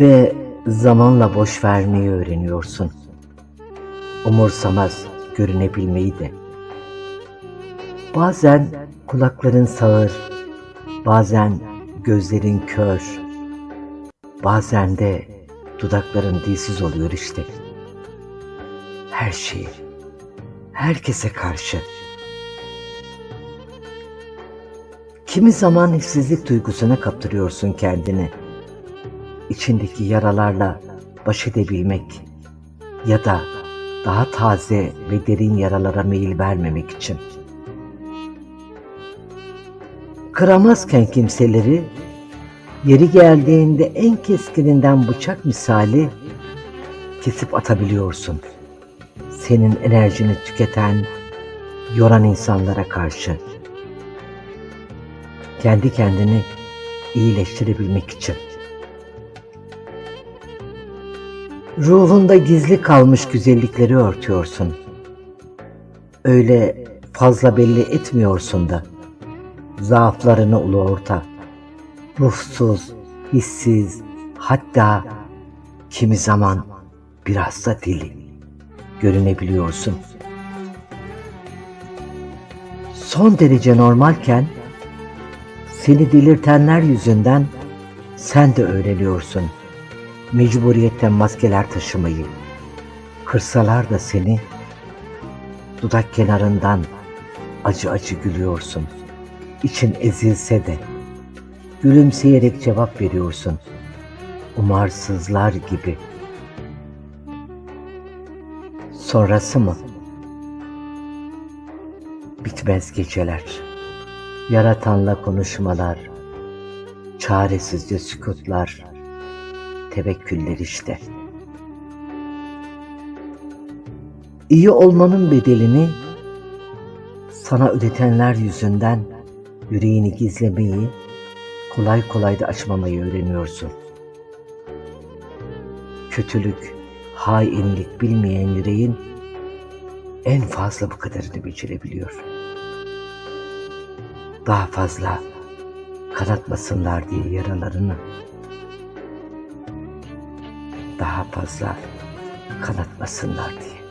Ve zamanla boş vermeyi öğreniyorsun. Umursamaz görünebilmeyi de. Bazen kulakların sağır, bazen gözlerin kör, bazen de dudakların dilsiz oluyor işte. Her şeyi, herkese karşı. Kimi zaman hissizlik duygusuna kaptırıyorsun kendini. İçindeki yaralarla baş edebilmek ya da daha taze ve derin yaralara meyil vermemek için. Kıramazken kimseleri, yeri geldiğinde en keskininden bıçak misali kesip atabiliyorsun. Senin enerjini tüketen, yoran insanlara karşı. Kendi kendini iyileştirebilmek için. Ruhunda gizli kalmış güzellikleri örtüyorsun. Öyle fazla belli etmiyorsun da. Zaaflarını ulu orta. Ruhsuz, hissiz, hatta kimi zaman biraz da deli görünebiliyorsun. Son derece normalken seni delirtenler yüzünden sen de öğreniyorsun mecburiyetten maskeler taşımayı. Kırsalar da seni dudak kenarından acı acı gülüyorsun. İçin ezilse de gülümseyerek cevap veriyorsun. Umarsızlar gibi. Sonrası mı? Bitmez geceler. Yaratanla konuşmalar, çaresizce sükutlar, tevekküller işte. İyi olmanın bedelini sana ödetenler yüzünden yüreğini gizlemeyi, kolay kolay da açmamayı öğreniyorsun. Kötülük, hainlik bilmeyen yüreğin en fazla bu kadarını becerebiliyor. Daha fazla kanatmasınlar diye yaralarını daha fazla kanatmasınlar diye.